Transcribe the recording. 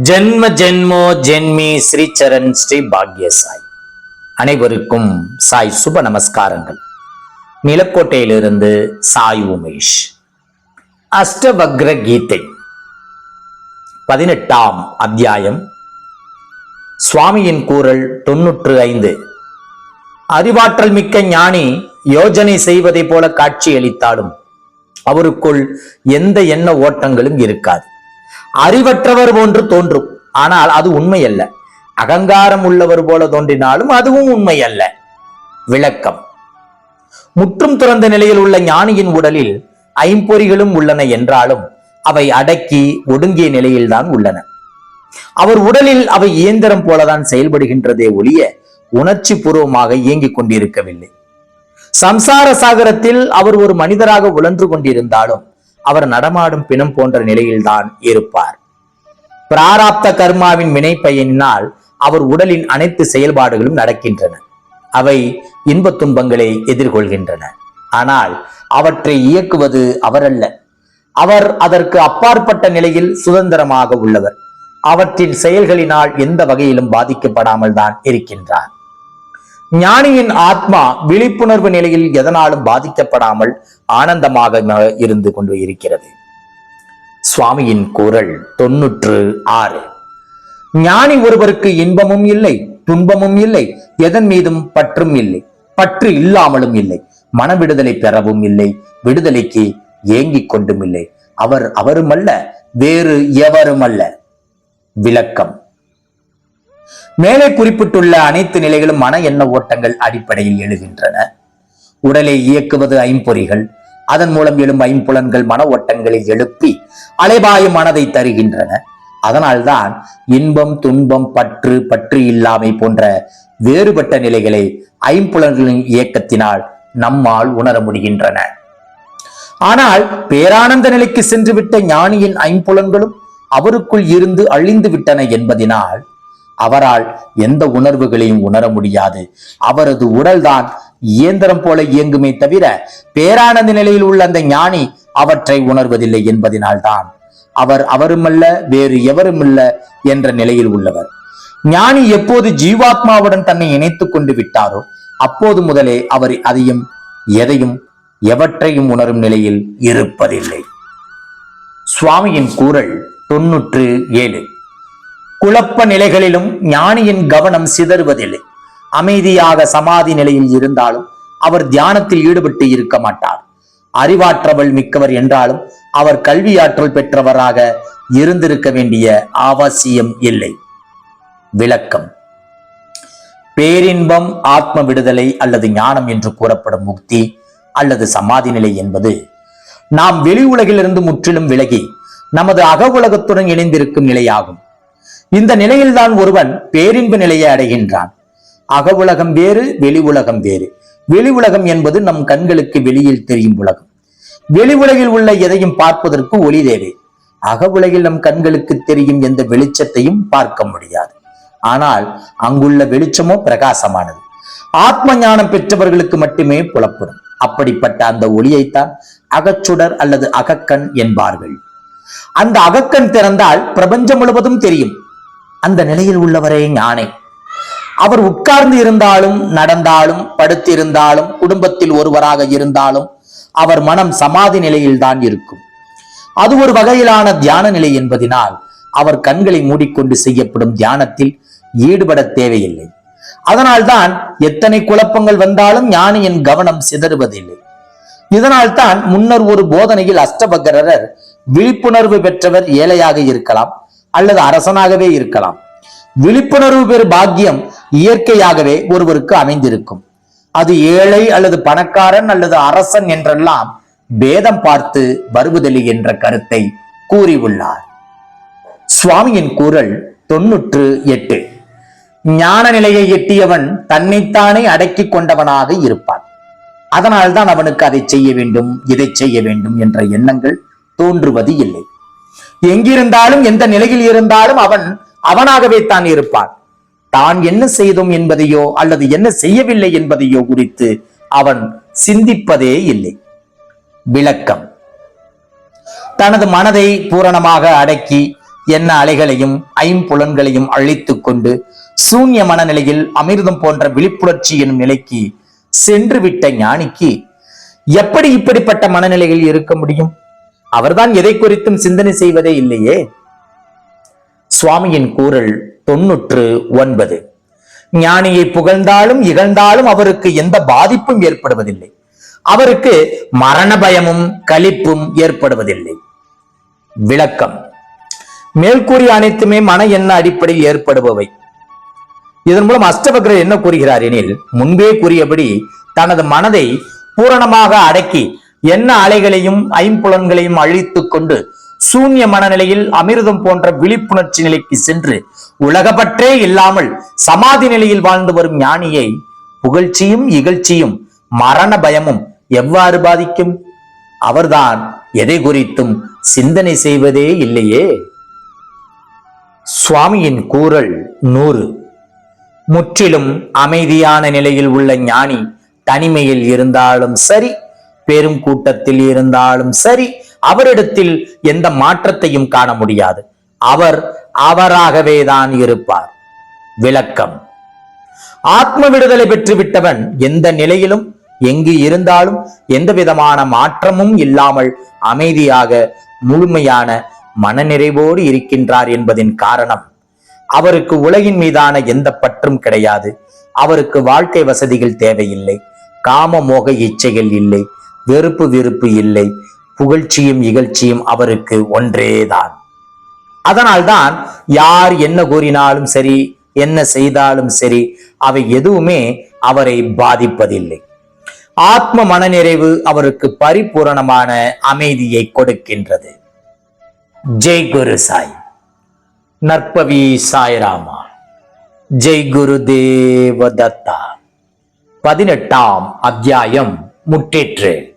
ஜென்ம ஜென்மோ ஜென்மி ஸ்ரீச்சரண் ஸ்ரீ பாக்ய சாய் அனைவருக்கும் சாய் சுப நமஸ்காரங்கள். நிலக்கோட்டையிலிருந்து சாய் உமேஷ். அஷ்டவக்ர கீதை. பதினெட்டாம் அத்தியாயம். சுவாமியின் கூறல் தொன்னூற்று ஐந்து. அறிவாற்றல் மிக்க ஞானி யோஜனை செய்வதைப் போல காட்சியளித்தாலும் அவருக்குள் எந்த எண்ண ஓட்டங்களும் இருக்காது. அறிவற்றவர் போன்று தோன்றும். ஆனால் அது உண்மை அல்ல அகங்காரம் உள்ளவர் போல தோன்றினாலும் அதுவும் உண்மை அல்ல விளக்கம். முற்றும் துறந்த நிலையில் உள்ள ஞானியின் உடலில் ஐம்பொறிகளும் உள்ளன என்றாலும் அவை அடக்கி ஒடுங்கிய நிலையில்தான் உள்ளன. அவர் உடலில் அவை இயந்திரம் போலதான் செயல்படுகின்றதே ஒழிய உணர்ச்சி பூர்வமாக இயங்கிக் கொண்டிருக்கவில்லை. சம்சார சாகரத்தில் அவர் ஒரு மனிதராக உழன்று கொண்டிருந்தாலும் அவர் நடமாடும் பிணம் போன்ற நிலையில்தான் இருப்பார். பிராராப்த கர்மாவின் வினைப்பயனினால் அவர் உடலின் அனைத்து செயல்பாடுகளும் நடக்கின்றன. அவை இன்பத் துன்பங்களை எதிர்கொள்கின்றன. ஆனால் அவற்றை இயக்குவது அவரல்ல. அவர் அதற்கு அப்பாற்பட்ட நிலையில் சுதந்திரமாக உள்ளவர். அவற்றின் செயல்களினால் எந்த வகையிலும் பாதிக்கப்படாமல் தான் இருக்கின்றார். ஞானியின் ஆத்மா விழிப்புணர்வு நிலையில் எதனாலும் பாதிக்கப்படாமல் ஆனந்தமாக இருந்து கொண்டு இருக்கிறது. சுவாமியின் குரல் தொன்னூற்று ஆறு. ஞானி ஒருவருக்கு இன்பமும் இல்லை துன்பமும் இல்லை எதன் மீதும் பற்றும் இல்லை பற்று இல்லாமலும் இல்லை மன விடுதலை பெறவும் இல்லை விடுதலைக்கு ஏங்கிக் கொண்டும் இல்லை. அவர் அவருமல்ல வேறு எவரும் அல்ல விளக்கம். மேலே குறிப்பிட்டுள்ள அனைத்து நிலைகளும் மன எண்ண ஓட்டங்கள் அடிப்படையில் எழுகின்றன. உடலை இயக்குவது ஐம்பொறிகள் அதன் மூலம் எழும் ஐம்புலன்கள் மன ஓட்டங்களை எழுப்பி அலைபாயும் மனதை தருகின்றன. அதனால்தான் இன்பம் துன்பம் பற்று பற்று இல்லாமை போன்ற வேறுபட்ட நிலைகளை ஐம்புலன்களின் இயக்கத்தினால் நம்மால் உணர முடிகின்றன. ஆனால் பேரானந்த நிலைக்கு சென்றுவிட்ட ஞானியின் ஐம்புலன்களும் அவருக்குள் இருந்து அழிந்து விட்டன என்பதினால் அவரால் எந்த உணர்வுகளையும் உணர முடியாது. அவரது உடல்தான் இயந்திரம் போல இயங்குமே தவிர பேரானந்த நிலையில் உள்ள அந்த ஞானி அவற்றை உணர்வதில்லை என்பதினால்தான். அவர் அவருமல்ல வேறு எவருமல்ல என்ற நிலையில் உள்ளவர். ஞானி எப்போது ஜீவாத்மாவுடன் தன்னை இணைத்துக் கொண்டு விட்டாரோ அப்போது முதலே அவர் அதையும் எதையும் எவற்றையும் உணரும் நிலையில் இருப்பதில்லை. சுவாமியின் கூறல் தொன்னூற்று ஏழு. குழப்ப நிலைகளிலும் ஞானியின் கவனம் சிதறுவதில்லை. அமைதியாக சமாதி நிலையில் இருந்தாலும் அவர் தியானத்தில் ஈடுபட்டு இருக்க மாட்டார். அறிவாற்றவள் மிக்கவர் என்றாலும் அவர் கல்வியாற்றல் பெற்றவராக இருந்திருக்க வேண்டிய அவசியம் இல்லை. விளக்கம். பேரின்பம் ஆத்ம விடுதலை அல்லது ஞானம் என்று கூறப்படும் முக்தி அல்லது சமாதி நிலை என்பது நாம் வெளி உலகிலிருந்து முற்றிலும் விலகி நமது அக உலகத்துடன் இணைந்திருக்கும் நிலையாகும். இந்த நிலையில்தான் ஒருவன் பேரின்பு நிலையை அடைகின்றான். அக உலகம் வேறு வெளி உலகம் வேறு. வெளி உலகம் என்பது நம் கண்களுக்கு வெளியில் தெரியும் உலகம். வெளி உலகில் உள்ள எதையும் பார்ப்பதற்கு ஒளி தேவை. அக உலகில் நம் கண்களுக்கு தெரியும் எந்த வெளிச்சத்தையும் பார்க்க முடியாது. ஆனால் அங்குள்ள வெளிச்சமோ பிரகாசமானது. ஆத்ம ஞானம் பெற்றவர்களுக்கு மட்டுமே புலப்படும். அப்படிப்பட்ட அந்த ஒளியைத்தான் அகச்சுடர் அல்லது அகக்கண் என்பார்கள். அந்த அகக்கண் திறந்தால் பிரபஞ்சம் முழுவதும் தெரியும். அந்த நிலையில் உள்ளவரே ஞானே. அவர் உட்கார்ந்து இருந்தாலும் நடந்தாலும் படுத்திருந்தாலும் குடும்பத்தில் ஒருவராக இருந்தாலும் அவர் மனம் சமாதி நிலையில்தான் இருக்கும். அது ஒரு வகையிலான தியான நிலை என்பதினால் அவர் கண்களை மூடிக்கொண்டு செய்யப்படும் தியானத்தில் ஈடுபட தேவையில்லை. அதனால்தான் எத்தனை குழப்பங்கள் வந்தாலும் ஞானியின் கவனம் சிதறுவதில்லை. இதனால்தான் முன்னர் ஒரு போதனையில் அஷ்டபகரர் விழிப்புணர்வு பெற்றவர் ஏழையாக இருக்கலாம். அல்லது அரசனாகவே இருக்கலாம். விழிப்புணர்வு பெறும் பாக்கியம் இயற்கையாகவே ஒருவருக்கு அமைந்திருக்கும். அது ஏழை அல்லது பணக்காரன் அல்லது அரசன் என்றெல்லாம் பேதம் பார்த்து வருவதில்லை என்ற கருத்தை கூறியுள்ளார். சுவாமியின் கூறல் தொன்னூற்று எட்டு. ஞான நிலையை எட்டியவன் தன்னைத்தானே அடக்கிக் கொண்டவனாக இருப்பான். அதனால்தான் அவனுக்கு அதை செய்ய வேண்டும் இதை செய்ய வேண்டும் என்ற எண்ணங்கள் தோன்றுவது இல்லை. எங்கிருந்தாலும் எந்த நிலையில் இருந்தாலும் அவன் அவனாகவே தான் இருப்பான். தான் என்ன செய்தோம் என்பதையோ அல்லது என்ன செய்யவில்லை என்பதையோ குறித்து அவன் சிந்திப்பதே இல்லை. விளக்கம். தனது மனதை பூரணமாக அடக்கி என்ன அலைகளையும் ஐம்புலன்களையும் அழித்துக் கொண்டு சூன்ய மனநிலையில் அமிர்தம் போன்ற விழிப்புணர்ச்சி எனும் நிலைக்கு சென்றுவிட்ட ஞானிக்கு எப்படி இப்படிப்பட்ட மனநிலையில் இருக்க முடியும்? அவர்தான் எதை குறித்தும் சிந்தனை செய்வதே இல்லையே? சுவாமியின் கூறல் தொன்னூற்று ஒன்பது. ஞானியை புகழ்ந்தாலும் இகழ்ந்தாலும் அவருக்கு எந்த பாதிப்பும் ஏற்படுவதில்லை. அவருக்கு மரண பயமும் களிப்பும் ஏற்படுவதில்லை. விளக்கம். மேற்கூறிய அனைத்துமே மன எண்ண அடிப்படையில் ஏற்படுபவை. இதன் மூலம் அஷ்டபக்ரர் என்ன கூறுகிறார் எனில் முன்பே கூறியபடி தனது மனதை பூரணமாக அடக்கி என்ன அலைகளையும் ஐம்புலன்களையும் அழித்துக் கொண்டு சூன்ய மனநிலையில் அமிர்தம் போன்ற விழிப்புணர்ச்சி நிலைக்கு சென்று உலகப்பற்றே இல்லாமல் சமாதி நிலையில் வாழ்ந்து வரும் ஞானியை புகழ்ச்சியும் இகழ்ச்சியும் மரண பயமும் எவ்வாறு பாதிக்கும்? அவர்தான் எதை குறித்தும் சிந்தனை செய்வதே இல்லையே. சுவாமியின் கூறல் நூறு. முற்றிலும் அமைதியான நிலையில் உள்ள ஞானி தனிமையில் இருந்தாலும் சரி பெரும் கூட்டத்தில் இருந்தாலும் சரி அவரிடத்தில் எந்த மாற்றத்தையும் காண முடியாது. அவர் அவராகவே தான் இருப்பார். விளக்கம். ஆத்ம விடுதலை பெற்று விட்டவன் எந்த நிலையிலும் எங்கு இருந்தாலும் எந்த விதமான மாற்றமும் இல்லாமல் அமைதியாக முழுமையான மனநிறைவோடு இருக்கின்றார் என்பதின் காரணம் அவருக்கு உலகின் மீதான எந்த பற்றும் கிடையாது. அவருக்கு வாழ்க்கை வசதிகள் தேவையில்லை. காம மோக இச்சைகள் இல்லை. வெறுப்பு வெறுப்பு இல்லை. புகழ்ச்சியும் இகழ்ச்சியும் அவருக்கு ஒன்றேதான். அதனால்தான் யார் என்ன கூறினாலும் சரி என்ன செய்தாலும் சரி அவை எதுவுமே அவரை பாதிப்பதில்லை. ஆத்ம மனநிறைவு அவருக்கு பரிபூரணமான அமைதியை கொடுக்கின்றது. ஜெய் குரு சாய். நற்பவி சாய்ராமா. ஜெய் குரு தேவதத்தா. பதினெட்டாம் அத்தியாயம் முற்றேற்று.